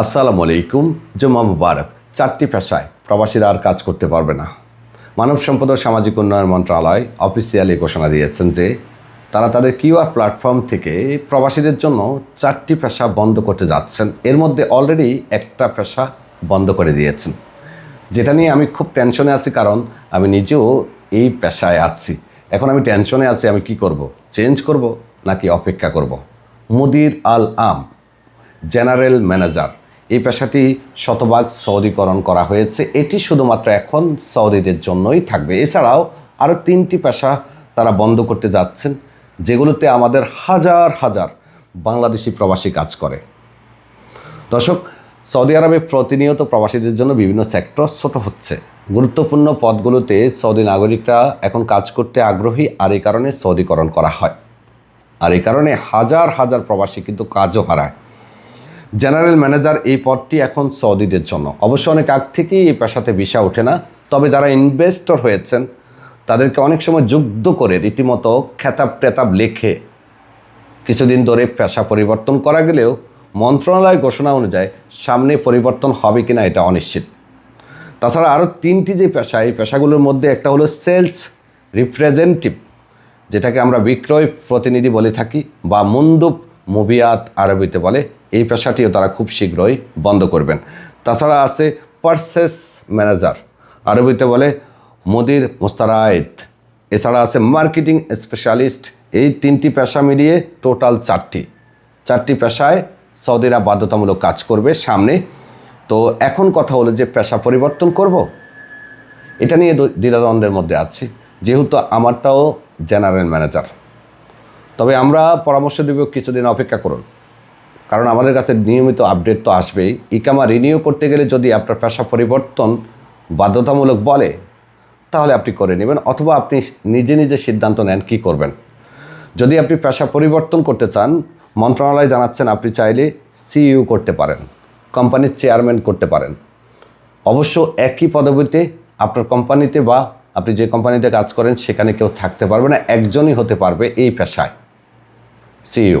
আসসালামু আলাইকুম, জুম্মা মুবারক। চারটি পেশায় প্রবাসীরা আর কাজ করতে পারবে না। মানব সম্পদ ও সামাজিক উন্নয়ন মন্ত্রণালয় অফিসিয়ালি ঘোষণা দিয়েছেন যে, তারা তাদের কিউআর প্ল্যাটফর্ম থেকে প্রবাসীদের জন্য চারটি পেশা বন্ধ করতে যাচ্ছেন। এর মধ্যে অলরেডি একটা পেশা বন্ধ করে দিয়েছেন। যেটা নিয়ে আমি খুব টেনশনে আছি কারণ আমি নিজেও এই পেশায় আছি। এখন আমি টেনশনে আছি, আমি কি করব? চেঞ্জ করব নাকি অপেক্ষা করব? মুদির আল আম জেনারেল ম্যানেজার এই পেশাটি শতভাগ সৌদিকরণ করা হয়েছে। এটি শুধুমাত্র এখন সৌদিদের জন্যই থাকবে। এছাড়াও আরও তিনটি পেশা তারা বন্ধ করতে যাচ্ছেন, যেগুলোতে আমাদের হাজার হাজার বাংলাদেশি প্রবাসী কাজ করে। দর্শক, সৌদি আরবে প্রতিনিয়ত প্রবাসীদের জন্য বিভিন্ন সেক্টর ছোট হচ্ছে। গুরুত্বপূর্ণ পদগুলোতে সৌদি নাগরিকরা এখন কাজ করতে আগ্রহী, আর এই কারণে সৌদিকরণ করা হয়। আর এই কারণে হাজার হাজার প্রবাসী কিন্তু কাজও হারায়। জেনারেল ম্যানেজার এই পদটি এখন সৌদিদের জন্য। অবশ্য অনেক আগ থেকেই এই পেশাতে ভিসা ওঠে না, তবে যারা ইনভেস্টর হয়েছেন, তাদেরকে অনেক সময় যুদ্ধ করে রীতিমতো খেতাব টেতাব লেখে কিছুদিন ধরে পেশা পরিবর্তন করা গেলেও মন্ত্রণালয় ঘোষণা অনুযায়ী সামনে পরিবর্তন হবে কিনা এটা অনিশ্চিত। তাছাড়া আরও তিনটি যে পেশা, এই পেশাগুলোর মধ্যে একটা হলো সেলস রিপ্রেজেন্টেটিভ, যেটাকে আমরা বিক্রয় প্রতিনিধি বলে থাকি বা মুন্দুব মুবিয়াত আরবিতে বলে। এই পেশাটিও তারা খুব শীঘ্রই বন্ধ করবেন। তাছাড়া আছে পার্সেস ম্যানেজার আরবিতে বলে মুদির মুস্তারায়েত এছাড়া আছে মার্কেটিং স্পেশালিস্ট এই তিনটি পেশা মিলিয়ে টোটাল চারটি। চারটি পেশায় সৌদিরা বাধ্যতামূলক কাজ করবে সামনে। তো এখন কথা হলো যে পেশা পরিবর্তন করব? এটা নিয়ে দ্ব- দ্বিধাদ্বন্দ্বের মধ্যে আছি। যেহেতু আমারটাও জেনারেল ম্যানেজার তবে আমরা পরামর্শ দেব, কিছুদিন অপেক্ষা করুন। কারণ আমাদের কাছে নিয়মিত আপডেট তো আসবেই। ইকামা রিনিউ করতে গেলে যদি আপনার পেশা পরিবর্তন বাধ্যতামূলক বলে, তাহলে আপনি করে নেবেন অথবা আপনি নিজে নিজে সিদ্ধান্ত নেন কি করবেন। যদি আপনি পেশা পরিবর্তন করতে চান, মন্ত্রণালয় জানাচ্ছেন আপনি চাইলে সিইউ করতে পারেন, কোম্পানির চেয়ারম্যান করতে পারেন। অবশ্য একই পদবিতে আপনার কোম্পানিতে বা আপনি যে কোম্পানিতে কাজ করেন, সেখানে কেউ থাকতে পারবে না, একজনই হতে পারবে এই পেশায় সিইউ